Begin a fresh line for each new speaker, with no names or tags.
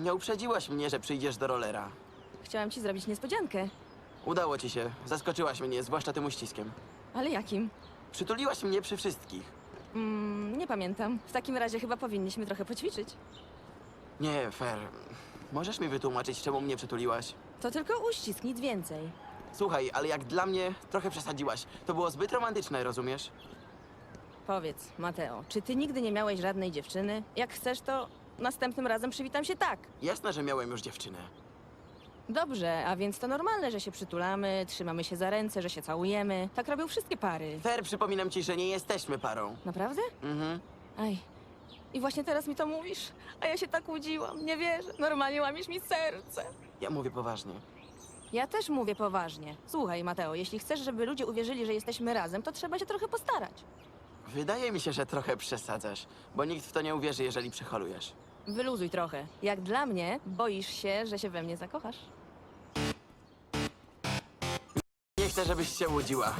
Nie uprzedziłaś mnie, że przyjdziesz do rolera.
Chciałam ci zrobić niespodziankę.
Udało ci się. Zaskoczyłaś mnie, zwłaszcza tym uściskiem.
Ale jakim?
Przytuliłaś mnie przy wszystkich.
Mm, nie pamiętam. W takim razie chyba powinniśmy trochę poćwiczyć.
Nie, fair. Możesz mi wytłumaczyć, czemu mnie przytuliłaś?
To tylko uścisk, nic więcej.
Słuchaj, ale jak dla mnie trochę przesadziłaś. To było zbyt romantyczne, rozumiesz?
Powiedz, Mateo, czy ty nigdy nie miałeś żadnej dziewczyny? Jak chcesz, to następnym razem przywitam się tak.
Jasne, że miałem już dziewczynę.
Dobrze, a więc to normalne, że się przytulamy, trzymamy się za ręce, że się całujemy. Tak robią wszystkie pary.
Fair, przypominam ci, że nie jesteśmy parą.
Naprawdę?
Mhm.
Aj. I właśnie teraz mi to mówisz? A ja się tak łudziłam, nie wierzę. Normalnie łamiesz mi serce.
Ja mówię poważnie.
Ja też mówię poważnie. Słuchaj, Mateo, jeśli chcesz, żeby ludzie uwierzyli, że jesteśmy razem, to trzeba się trochę postarać.
Wydaje mi się, że trochę przesadzasz, bo nikt w to nie uwierzy, jeżeli przeholujesz.
Wyluzuj trochę. Jak dla mnie, boisz się, że się we mnie zakochasz.
Nie chcę, żebyś się łudziła.